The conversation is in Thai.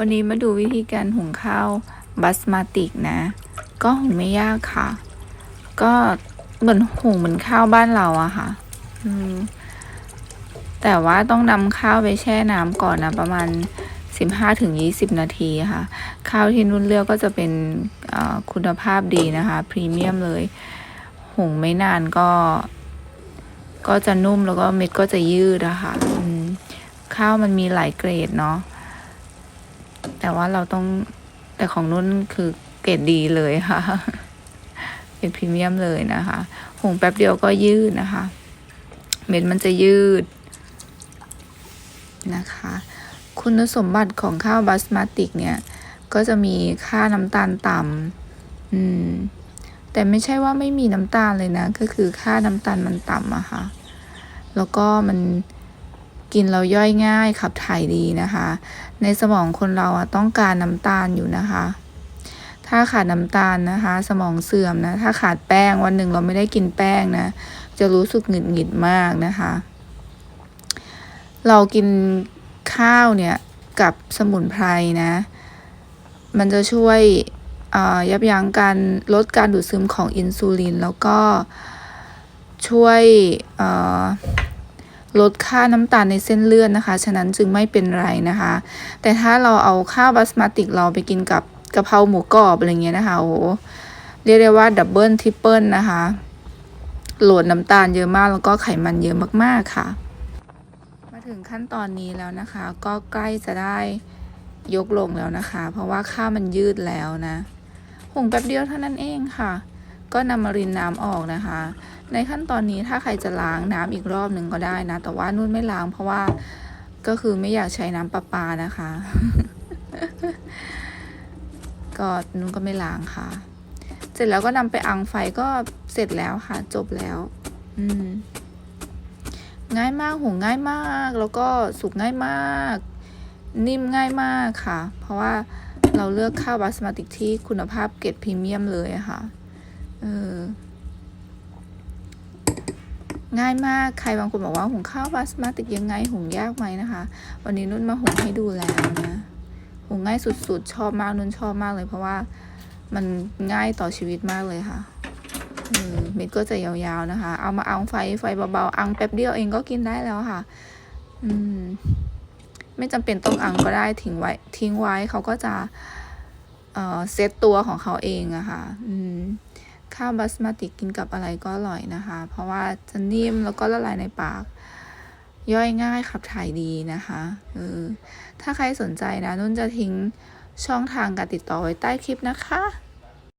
วันนี้มาดูวิธีการหุงข้าวบัสมาติกนะ ก็หุงไม่ยากค่ะ ก็เหมือนหุงเหมือนข้าวบ้านเราอะค่ะแต่ว่าต้องนำข้าวไปแช่น้ำก่อนนะประมาณ 15ถึง20 นาทีค่ะ ข้าวที่นุ่นเลือกก็จะเป็นคุณภาพดีนะคะ พรีเมียมเลย หุงไม่นานก็ ก็จะนุ่มแล้วก็เม็ดก็จะยืดอะค่ะข้าวมันมีหลายเกรดเนาะ แต่ว่าเราต้องแต่ของนุ่นคือเกรดดีเลยค่ะเป็นพรีเมียมเลยนะคะหุงแป๊บเดียวก็ยืดนะคะ เม็ดมันจะยืดนะคะ คุณสมบัติของข้าวบาสมาติกเนี่ย ก็จะมีค่าน้ำตาลต่ำอืมแต่ไม่ใช่ว่าไม่มีน้ำตาลเลยนะ ก็คือค่าน้ำตาลมันต่ำอะค่ะ แล้วก็มัน กินเราย่อยง่ายขับถ่ายดีนะคะ ในสมองคนเราต้องการน้ำตาลอยู่นะคะ ถ้าขาดน้ำตาลนะคะ สมองเสื่อมนะ ถ้าขาดแป้งวันหนึ่งเราไม่ได้กินแป้งนะ จะรู้สึกหงุดหงิดมากนะคะ เรากินข้าวเนี่ยกับสมุนไพรนะ มันจะช่วยยับยั้งการลดการดูดซึมของอินซูลิน แล้วก็ช่วยอ่า ลดค่าน้ำตาลในเส้นเลือดนะคะ ฉะนั้นจึงไม่เป็นไรนะคะ แต่ถ้าเราเอาข้าวบาสมาติกเราไปกินกับกะเพราหมูกรอบอะไรเงี้ยนะคะโอ้โหเรียกได้ว่าดับเบิลทริปเปิลนะคะโหลดน้ำตาลเยอะมากแล้วก็ไขมันเยอะมากๆค่ะ มาถึงขั้นตอนนี้แล้วนะคะ ก็ใกล้จะได้ยกลงแล้วนะคะ เพราะว่าข้าวมันยืดแล้วนะ หุงแป๊บเดียวเท่านั้นเองค่ะ ก็นำมารินน้ำออกนะคะ ในขั้นตอนนี้ถ้าใครจะล้างน้ำอีกรอบหนึ่งก็ได้นะ แต่ว่านุ่นไม่ล้างเพราะว่าก็คือไม่อยากใช้น้ำประปานะคะ ก็นุ่นก็ไม่ล้างค่ะ เสร็จแล้วก็นำไปอังไฟก็เสร็จแล้วค่ะ จบแล้ว อืม ง่ายมากหุงง่ายมาก แล้วก็สุกง่ายมาก นิ่มง่ายมากค่ะ เพราะว่าเราเลือกข้าวบาสมาติกที่คุณภาพเกรดพรีเมียมเลยค่ะ เออ ง่ายมาก ใครบางคนบอกว่าหุงข้าวบาสมาติกยังไงหุงยากไหมนะคะ วันนี้นุ่นมาหุงให้ดูแล้วนะ หุงง่ายสุดๆ ชอบมากนุ่นชอบมากเลย เพราะว่ามันง่ายต่อชีวิตมากเลยค่ะเออม็ดก็จะยาวๆนะคะ เอามาอังไฟไฟเบาๆ อังแป๊บเดียวเองก็กินได้แล้วค่ะ อืม ไม่จำเป็นต้องอังก็ได้ทิ้งไว้ ทิ้งไว้เขาก็จะ เอ่อ เซตตัวของเขาเองอะค่ะ อืม ข้าวบาสมาติกินกับอะไรก็อร่อยนะคะ เพราะว่าจะนิ่มแล้วก็ละลายในปาก ย่อยง่ายขับถ่ายดีนะคะเออถ้าใครสนใจนะนุ่นจะทิ้งช่องทางการติดต่อไว้ใต้คลิปนะคะ